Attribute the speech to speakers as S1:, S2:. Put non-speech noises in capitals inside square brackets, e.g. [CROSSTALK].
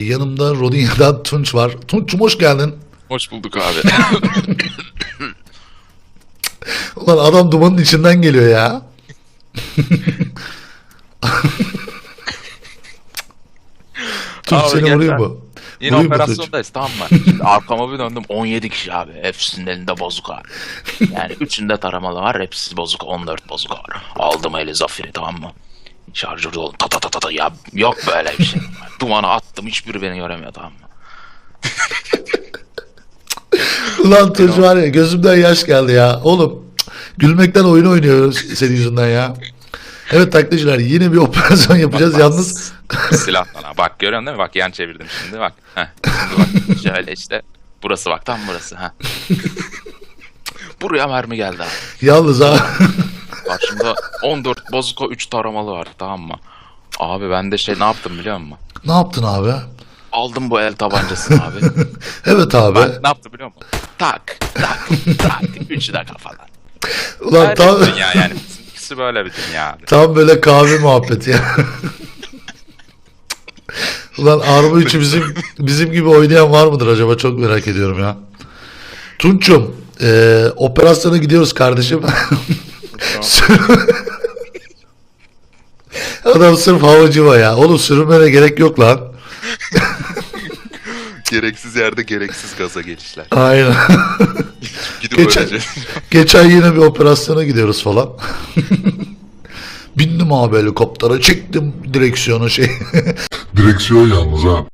S1: Yanımda Rodinia'dan Tunç var. Tunç'um hoş geldin.
S2: Hoş bulduk abi. [LAUGHS]
S1: Ulan adam dumanın içinden geliyor ya. [LAUGHS] Tunç
S2: Abi
S1: seni vuruyor
S2: sen.
S1: mu?
S2: Yine
S1: Tunç?
S2: operasyondayız tamam mı? Şimdi arkama bir döndüm 17 kişi abi. Hepsinin elinde bozuk abi. Yani üçünde taramalı var. Hepsi bozuk. 14 bozuk abi. Aldım eli zafiri tamam mı? Şarjör dolu. Ta ta ta ta ta. Ya yok böyle bir şey. [LAUGHS] Dumana attım. Hiçbiri beni göremiyor tamam mı?
S1: Ulan Tunç var ya gözümden yaş geldi ya. Oğlum gülmekten oyun oynuyoruz senin yüzünden ya. Evet taklitçiler yine bir operasyon yapacağız.
S2: Bak,
S1: Yalnız
S2: Silahla ha. Bak görüyorsun değil mi? Bak yan çevirdim şimdi bak. Heh. Şimdi bak şöyle işte. Burası bak tam burası. ha. Buraya mermi geldi abi.
S1: yalnız ha.
S2: Karşımda 14 bozuko 3 taramalı var tamam mı? Abi ben de şey ne yaptım biliyor musun?
S1: ne yaptın abi?
S2: Aldım bu el tabancasını abi. [LAUGHS]
S1: Evet abi.
S2: Ben ne yaptım biliyor musun? Tak tak tak. Üçü de kafadan.
S1: Ulan
S2: Öyle
S1: tam,
S2: bir dünya yani. İkisi böyle bir dünya abi.
S1: tam böyle kahve muhabbeti ya. Ulan Arma 3'ü bizim bizim gibi oynayan var mıdır acaba? Çok merak ediyorum ya. Tunç'um e, operasyona gidiyoruz kardeşim. [LAUGHS] [LAUGHS] Adam sırf havacı var ya. Oğlum sürünmene gerek yok lan. [LAUGHS]
S3: Gereksiz yerde gereksiz gaza gelişler.
S1: Aynen. [LAUGHS]
S3: Gidip
S1: Geçen, geçen yine bir operasyona gidiyoruz falan. Bindim abi helikoptere çektim direksiyonu şey.
S4: Direksiyon yalnız ha.